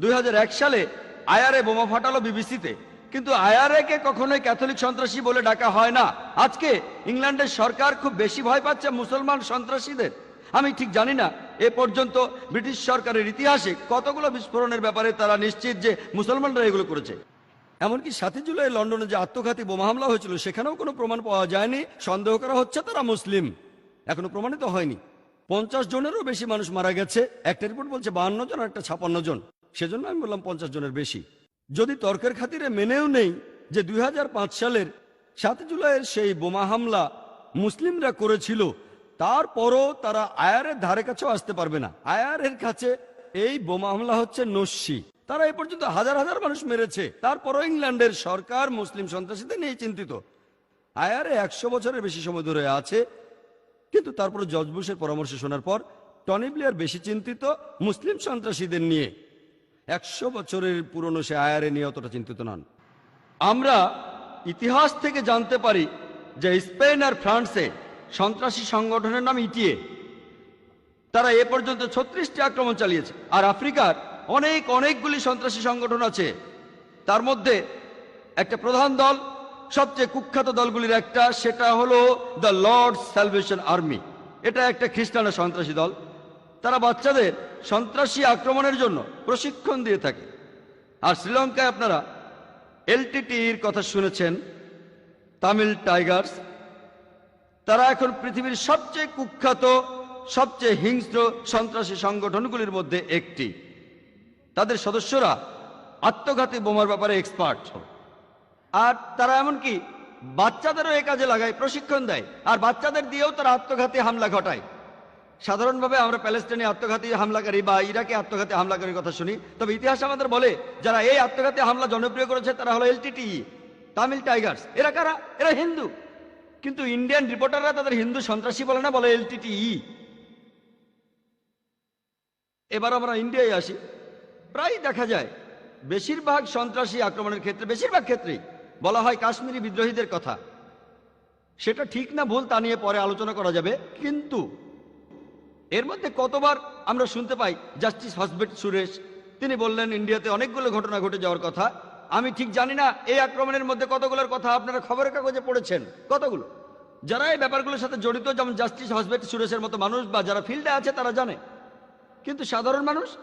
দুই হাজার এক সালে আয়ারে বোমা ফাটালো বিবিসিতে। কিন্তু আয়ারে কে কখনোই ক্যাথলিক সন্ত্রাসী বলে ডাকা হয় না। আজকে ইংল্যান্ডের সরকার খুব বেশি ভয় পাচ্ছে মুসলমান সন্ত্রাসীদের। আমি ঠিক জানি না, এ পর্যন্ত ব্রিটিশ সরকারের ইতিহাসে কতগুলো বিস্ফোরণের ব্যাপারে তারা নিশ্চিত যে মুসলমানরা এগুলো করেছে। এমনকি সাতই জুলাই লন্ডনে যে আত্মঘাতী বোমা হামলা হয়েছিল, সেখানেও কোনো প্রমাণ পাওয়া যায়নি। সন্দেহ করা হচ্ছে তারা মুসলিম। এখনও প্রমাণিত হয়নি। পঞ্চাশ জনেরও বেশি মানুষ মারা গেছে। একটা রিপোর্ট বলছে বাহান্ন জন আর একটা ছাপান্ন জন। সেজন্য আমি বললাম পঞ্চাশ জনের বেশি। যদি তর্কের খাতিরে মেনেও নেই যে দুই হাজার পাঁচ সালের সাত জুলাইয়ের সেই বোমা হামলা মুসলিমরা করেছিল, তারপরও তারা আয়ারের ধারে কাছেও আসতে পারবে না। আয়ারের কাছে এই বোমা হামলা হচ্ছে নস্যি। তারা এ পর্যন্ত হাজার হাজার মানুষ মেরেছে। তারপরও ইংল্যান্ডের সরকার মুসলিম সন্ত্রাসীদের নিয়ে চিন্তিত। আয়ারে একশো বছরের বেশি সময় ধরে আছে, কিন্তু তারপরে জর্জ বুশের পরামর্শ শোনার পর টনি ব্লেয়ার বেশি চিন্তিত মুসলিম সন্ত্রাসীদের নিয়ে। একশো বছরের পুরনো সে আয়ারে নিয়ে অতটা চিন্তিত নন। আমরা ইতিহাস থেকে জানতে পারি যে স্পেন আর ফ্রান্সে সন্ত্রাসী সংগঠনের নাম ইটিএ। তারা এ পর্যন্ত ছত্রিশটি আক্রমণ চালিয়েছে। আর আফ্রিকার অনেক, অনেকগুলি সন্ত্রাসী সংগঠন আছে। তার মধ্যে একটা প্রধান দল, সবচেয়ে কুখ্যাত দলগুলির একটা, সেটা হলো দ্য লর্ড স্যালভেশন আর্মি। এটা একটা খ্রিস্টানের সন্ত্রাসী দল। তারা বাচ্চাদের সন্ত্রাসী আক্রমণের জন্য প্রশিক্ষণ দিয়ে থাকে। আর শ্রীলঙ্কায় আপনারা এলটিটির কথা শুনেছেন, তামিল টাইগার্স। তারা এখন পৃথিবীর সবচেয়ে কুখ্যাত, সবচেয়ে হিংস্র সন্ত্রাসী সংগঠনগুলির মধ্যে একটি। তাদের সদস্যরা আত্মঘাতী বোমার ব্যাপারে এক্সপার্ট আর তারা এমনকি বাচ্চাদেরও এ কাজে লাগায়, প্রশিক্ষণ দেয়। আর বাচ্চাদের দিয়েও তারা আত্মঘাতী হামলা ঘটায়। সাধারণভাবে আমরা প্যালেস্টাইনে আত্মঘাতী হামলাকারী বা ইরাকে আত্মঘাতী হামলাকারীর কথা শুনি। তবে ইতিহাস আমাদের বলে, যারা এই আত্মঘাতী হামলা জনপ্রিয় করেছে, তারা হলো এলটিটি তামিল টাইগার্স। এরা কারা? এরা হিন্দু। কিন্তু ইন্ডিয়ান রিপোর্টাররা তাদের হিন্দু সন্ত্রাসী বলে না, বলে এলটিটি এবার আমরা ইন্ডিয়ায় আসি। প্রায় দেখা যায়, বেশিরভাগ সন্ত্রাসী আক্রমণের ক্ষেত্রে, বেশিরভাগ ক্ষেত্রেই বলা হয় কাশ্মীরি বিদ্রোহীদের কথা। সেটা ঠিক না, ভুল তা নিয়ে পরে আলোচনা করা যাবে। কিন্তু এর মধ্যে কতবার আমরা শুনতে পাই, জাস্টিস হসবেট সুরেশ, তিনি বললেন ইন্ডিয়াতে অনেকগুলো ঘটনা ঘটে যাওয়ার কথা। আমি ঠিক জানি না, এই আক্রমণের মধ্যে কতগুলোর কথা আপনারা খবরের কাগজে পড়েছেন? কতগুলো? যারা এই ব্যাপারগুলোর সাথে জড়িত, যেমন জাস্টিস হসবেট সুরেশের মতো মানুষ বা যারা ফিল্ডে আছে, তারা জানে। কিন্তু সাধারণ মানুষ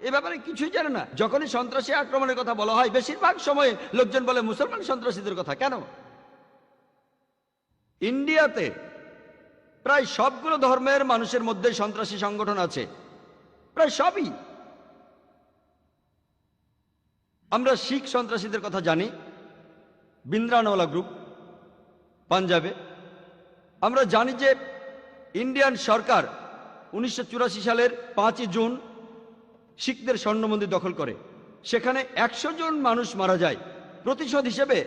এ ব্যাপারে কিছুই জানে না। যখনই সন্ত্রাসী আক্রমণের কথা বলা হয়, বেশিরভাগ সময়ে লোকজন বলে, মুসলমান সন্ত্রাসীদের কথা, কেন? ইন্ডিয়াতে প্রায় সবগুলো ধর্মের মানুষের মধ্যে সন্ত্রাসী সংগঠন আছে। প্রায় সবই। আমরা শিখ সন্ত্রাসীদের কথা জানি। বিন্দ্রানওয়ালা গ্রুপ, পাঞ্জাবে। আমরা জানি যে ইন্ডিয়ান সরকার উনিশশো চুরাশি সালের পাঁচই জুন শিখদের স্বর্ণ মন্দির দখল করে। সেখানে একশো জন মানুষ মারা যায়। প্রতিশোধ হিসেবে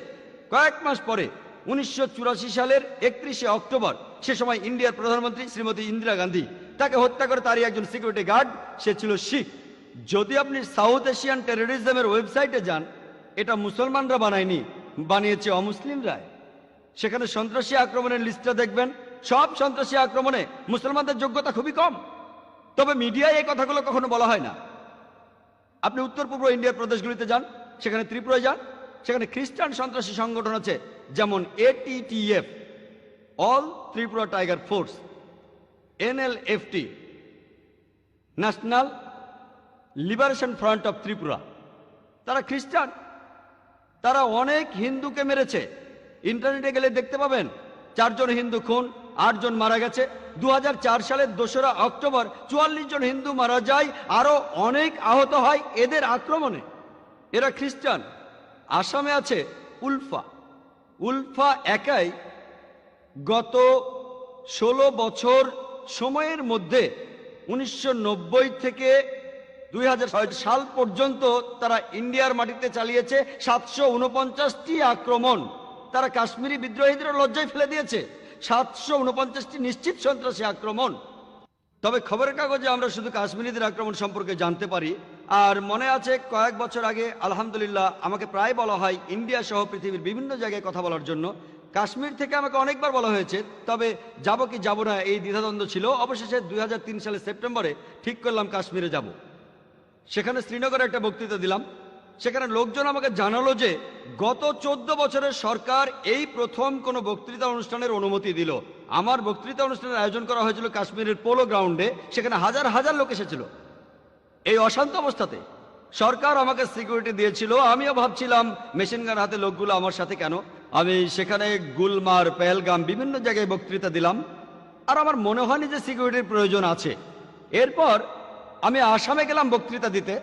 কয়েক মাস পরে, উনিশশো চুরাশি সালের একত্রিশে অক্টোবর সে সময় ইন্ডিয়ার প্রধানমন্ত্রী শ্রীমতী ইন্দিরা গান্ধী, তাকে হত্যা করে তারই একজন সিকিউরিটি গার্ড সে ছিল শিখ। যদি আপনি সাউথ এশিয়ান টেরোরিজমের ওয়েবসাইটে যান, এটা মুসলমানরা বানায়নি, বানিয়েছে অমুসলিমরা সেখানে সন্ত্রাসী আক্রমণের লিস্টটা দেখবেন, সব সন্ত্রাসী আক্রমণে মুসলমানদের যোগ্যতা খুবই কম। তবে মিডিয়ায় এই কথাগুলো কখনো বলা হয় না। আপনি উত্তর পূর্ব ইন্ডিয়ার প্রদেশগুলিতে যান, সেখানে ত্রিপুরায় যান, সেখানে খ্রিস্টান সন্ত্রাসী সংগঠন আছে, যেমন ATTF all Tripura tiger force NLFT national liberation front of Tripura তারা খ্রিস্টান। তারা অনেক হিন্দুকে মেরেছে। ইন্টারনেটে গেলে দেখতে পাবেন, চারজন হিন্দু খুন, আটজন মারা গেছে। দু হাজার চার সালের দোসরা অক্টোবর, চুয়াল্লিশ জন হিন্দু মারা যায় আরও অনেক আহত হয় এদের আক্রমণে। এরা খ্রিস্টান। আসামে আছে উলফা। উলফা একাই গত ষোলো বছর সময়ের মধ্যে উনিশশো নব্বই থেকে দুই সাল পর্যন্ত তারা ইন্ডিয়ার মাটিতে চালিয়েছে সাতশো উনপঞ্চাশটি আক্রমণ। তারা কাশ্মীরি বিদ্রোহীদের লজ্জায় ফেলে দিয়েছে। সাতশো উনপঞ্চাশটি নিশ্চিত সন্ত্রাসী আক্রমণ। তবে খবরের কাগজে আমরা শুধু কাশ্মীরিদের আক্রমণ সম্পর্কে জানতে পারি। আর মনে আছে, কয়েক বছর আগে আলহামদুলিল্লাহ আমাকে প্রায় বলা হয় ইন্ডিয়া সহ পৃথিবীর বিভিন্ন জায়গায় কথা বলার জন্য কাশ্মীর থেকে আমাকে অনেকবার বলা হয়েছে, তবে যাব কি যাব না এই দ্বিধাদ্বন্দ্ব ছিল। অবশেষে দুই সালের সেপ্টেম্বরে ঠিক করলাম কাশ্মীরে যাব। সেখানে শ্রীনগরে একটা বক্তৃতা দিলাম। সেখানে লোকজন আমাকে জানালো যে গত চোদ্দ বছরের সরকার এই প্রথম কোনো বক্তৃতা অনুষ্ঠানের অনুমতি দিল। আমার বক্তৃতা অনুষ্ঠানের আয়োজন করা হয়েছিল কাশ্মীরের পোলো গ্রাউন্ডে, সেখানে হাজার হাজার লোক এসেছিল। এই অশান্ত অবস্থাতে সরকার আমাকে সিকিউরিটি দিয়েছিল। আমিও ভাবছিলাম মেশিন গান হাতে লোকগুলো আমার সাথে কেন? আমি সেখানে গুলমার, পেহেলগাম বিভিন্ন জায়গায় বক্তৃতা দিলাম। আর আমার মনে হয়নি যে সিকিউরিটির প্রয়োজন আছে। এরপর আমি আসামে গেলাম বক্তৃতা দিতে।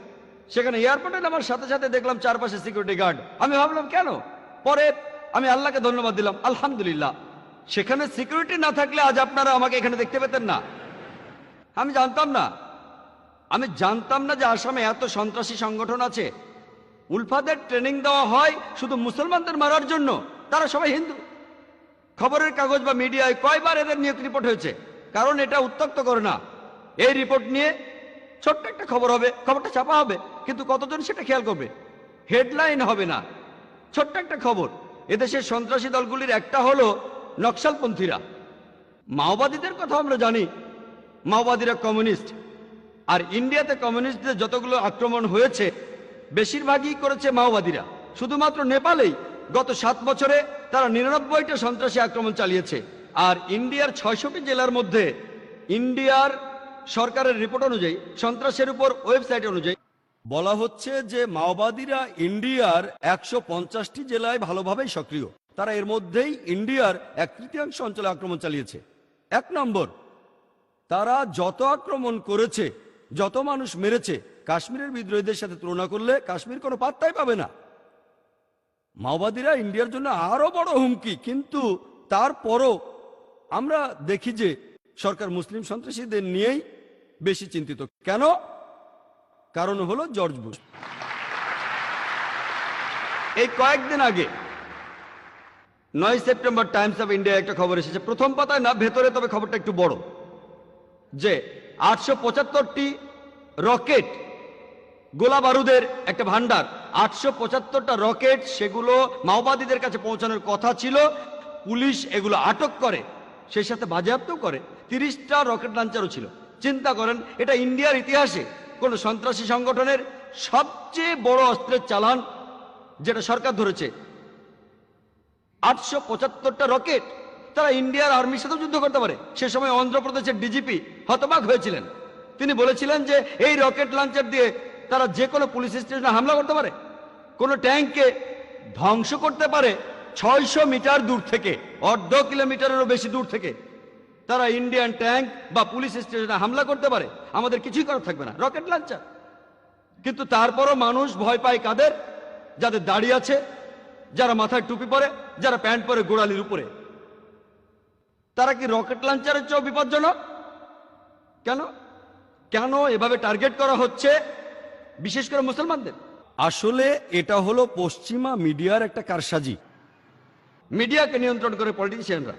সেখানে এয়ারপোর্টে আমার সাথে সাথে দেখলাম চারপাশে সিকিউরিটি গার্ড আমি ভাবলাম, কেন? পরে আমি আল্লাহকে ধন্যবাদ দিলাম, আলহামদুলিল্লাহ, সেখানে সিকিউরিটি না থাকলে আজ আপনারা আমাকে এখানে দেখতে পেতেন না। আমি জানতাম না। আমি জানতাম না যে আসামে এত সন্ত্রাসী সংগঠন আছে। উলফাদের ট্রেনিং দেওয়া হয় শুধু মুসলমানদের মারার জন্য। তারা সবাই হিন্দু। খবরের কাগজ বা মিডিয়ায় কয়বার এদের নিয়ে রিপোর্ট হয়েছে? কারণ এটা উত্তক্ত করে না। এই রিপোর্ট নিয়ে ছোট্ট একটা খবর হবে, খবরটা ছাপা হবে, কিন্তু কতজন সেটা খেয়াল করবে? হেডলাইন হবে না। ছোট্ট একটা খবর, এদেশের সন্ত্রাসী দলগুলির একটা হলো নকশালপন্থীরা। মাওবাদীদের কথা আমরা জানি, মাওবাদীরা কমিউনিস্ট। আর ইন্ডিয়াতে কমিউনিস্টদের যতগুলো আক্রমণ হয়েছে, বেশিরভাগই করেছে মাওবাদীরা। শুধুমাত্র নেপালেই গত সাত বছরে তারা নিরানব্বইটা সন্ত্রাসী আক্রমণ চালিয়েছে। আর ইন্ডিয়ার ছয়শটি জেলার মধ্যে ইন্ডিয়ার সরকারের রিপোর্ট অনুযায়ী, সন্ত্রাসের উপর ওয়েবসাইট অনুযায়ী বলা হচ্ছে যে মাওবাদীরা ইন্ডিয়ার একশো পঞ্চাশটি জেলায় ভালোভাবেই সক্রিয়। তারা এর মধ্যেই ইন্ডিয়ার এক তৃতীয়াংশ অঞ্চলে আক্রমণ চালিয়েছে। এক নম্বর, তারা যত আক্রমণ করেছে, যত মানুষ মেরেছে, কাশ্মীরের বিদ্রোহীদের সাথে তুলনা করলে কাশ্মীর কোনো পাত্তাই পাবে না। মাওবাদীরা ইন্ডিয়ার জন্য আরও বড় হুমকি, কিন্তু তারপরও আমরা দেখি যে সরকার মুসলিম সন্ত্রাসীদের নিয়েই বেশি চিন্তিত। কেন? কারণ হলো জর্জ বুশ। এই কয়েকদিন আগে নয় সেপ্টেম্বর টাইমস অফ ইন্ডিয়া একটা খবর এসেছে। প্রথম পাতায় না, ভেতরে, তবে খবরটা একটু বড়। যে আটশো পঁচাত্তরটি রকেট গোলা বারুদের একটা ভান্ডার আটশো পঁচাত্তরটা রকেট সেগুলো মাওবাদীদের কাছে পৌঁছানোর কথা ছিল। পুলিশ এগুলো আটক করে, সেই সাথে বাজেয়াপ্তও করে। তিরিশটা রকেট লাঞ্চারও ছিল। চিন্তা করেন, এটা ইন্ডিয়ার ইতিহাসে কোন সন্ত্রাসী সংগঠনের সবচেয়ে বড় অস্ত্রের চালান যেটা সরকার ধরেছে। আটশো পঁচাত্তরটা রকেট তারা ইন্ডিয়ার আর্মির সাথেও যুদ্ধ করতে পারে। সে সময় অন্ধ্রপ্রদেশের ডিজিপি হতবাক হয়েছিলেন। তিনি বলেছিলেন যে, এই রকেট লঞ্চার দিয়ে তারা যে কোনো পুলিশ স্টেশনে হামলা করতে পারে। কোনো ট্যাঙ্ককে ধ্বংস করতে পারে ছয়শো মিটার দূর থেকে, অর্ধ কিলোমিটারেরও বেশি দূর থেকে। তারা ইন্ডিয়ান ট্যাঙ্ক বা পুলিশ স্টেশনে হামলা করতে পারে। আমাদের কিছুই করার থাকবে না, রকেট লঞ্চার। কিন্তু তারপরও মানুষ ভয় পায় কাদের? যাদের দাড়ি আছে, যারা মাথায় টুপি পরে, যারা প্যান্ট পরে গোড়ালির উপরে। তারা কি রকেট লঞ্চারের চেয়েও বিপজ্জনক? কেন? কেন এভাবে টার্গেট করা হচ্ছে? বিশেষ করে মুসলমানদের। আসলে এটা হলো পশ্চিমা মিডিয়ার একটা কারসাজি। মিডিয়াকে নিয়ন্ত্রণ করে পলিটিশিয়ানরা